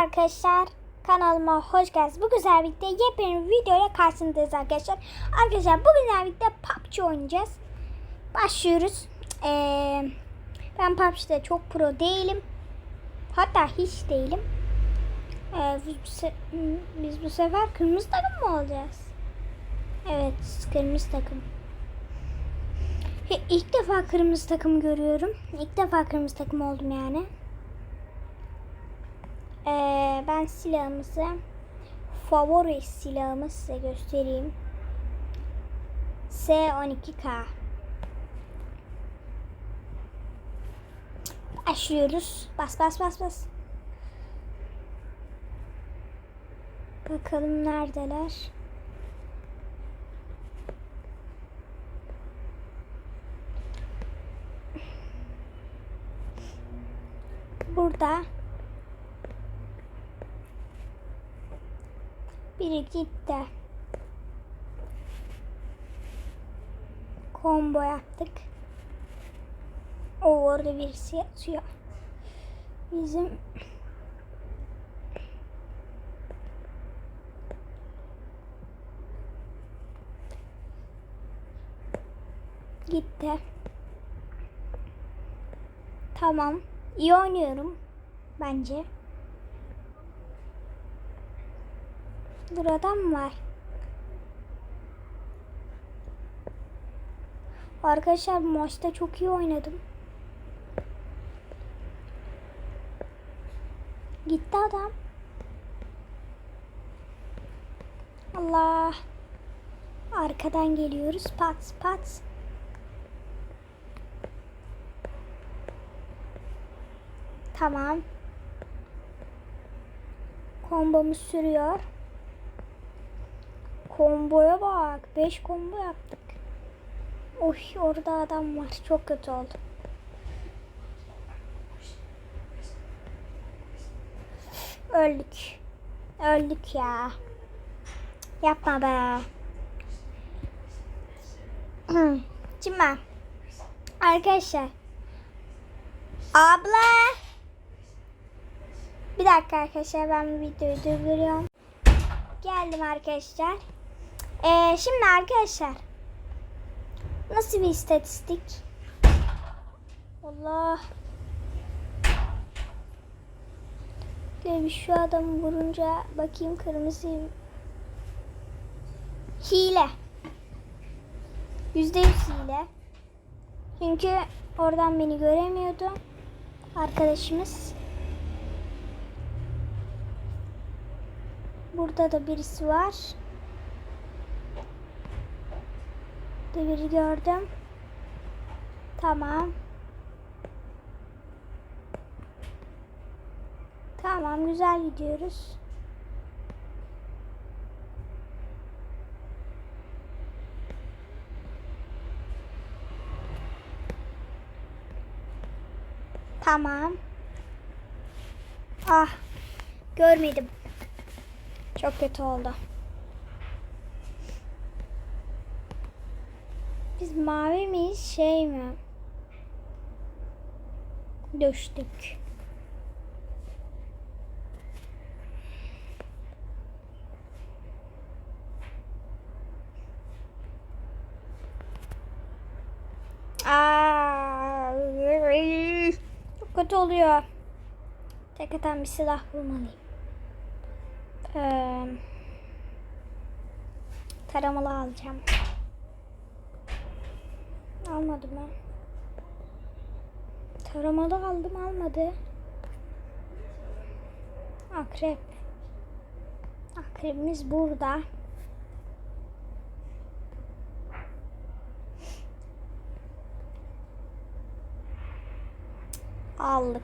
arkadaşlar. Kanalıma hoş geldiniz. Bu güzel birlikte yepyeni bir video ile karşınızdayız arkadaşlar. Arkadaşlar bu güzel birlikte PUBG oynayacağız. Başlıyoruz. Ee, ben PUBG'de çok pro değilim. Hatta hiç değilim. Ee, biz, bu biz bu sefer kırmızı takım mı olacağız? Evet kırmızı takım. İlk defa kırmızı takım görüyorum. İlk defa kırmızı takım oldum yani. Ee, ben silahımızı favori silahımı size göstereyim. S12K. Başlıyoruz. Bas bas bas bas. Bakalım neredeler. Burada. Biri gitti. Combo yaptık. O orada birisi yatıyor. Bizim gitti. Tamam. İyi oynuyorum bence. Burada mı var? Arkadaşlar maçta çok iyi oynadım. Gitti adam. Allah. Arkadan geliyoruz. Pat pat. Tamam. Kombomuz sürüyor. Komboya bak. 5 combo yaptık. Oy orada adam var. Çok kötü oldu. Öldük. Öldük ya. Yapma be. Şimdi arkadaşlar. Abla. Bir dakika arkadaşlar ben videoyu durduruyorum. Geldim arkadaşlar. Ee, şimdi arkadaşlar. Nasıl bir istatistik? Allah. Böyle şu adamı vurunca bakayım kırmızı. Hile. Yüzde yüz hile. Çünkü oradan beni göremiyordu. Arkadaşımız. Burada da birisi var. Biri gördüm. Tamam. Tamam güzel gidiyoruz. Tamam. Ah. Görmedim. Çok kötü oldu. Biz mavi miyiz şey mi? Düştük. Aa, çok kötü oluyor. Tek atan bir silah bulmalıyım. Ee, taramalı alacağım. Almadım ben. Taramalı aldım almadı. Akrep. Akrebimiz burada. Aldık.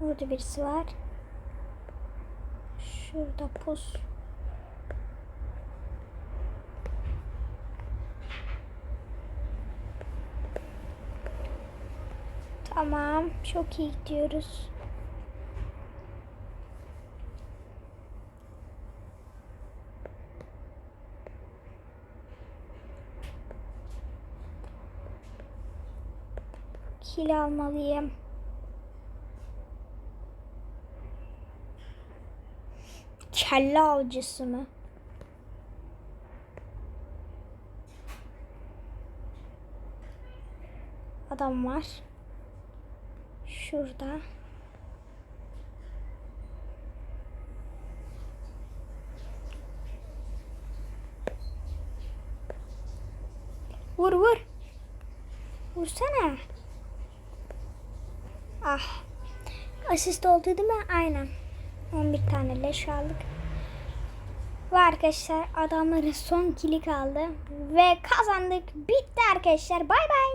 Burada birisi var. Şurada pus. Tamam. Çok iyi gidiyoruz. Kil almalıyım. Kelle avcısı mı? Adam var. Şurada. Vur vur. Vursana. Ah. Asist oldu değil mi? Aynen. 11 tane leş aldık. Ve arkadaşlar adamların son kili kaldı. Ve kazandık. Bitti arkadaşlar. Bay bay.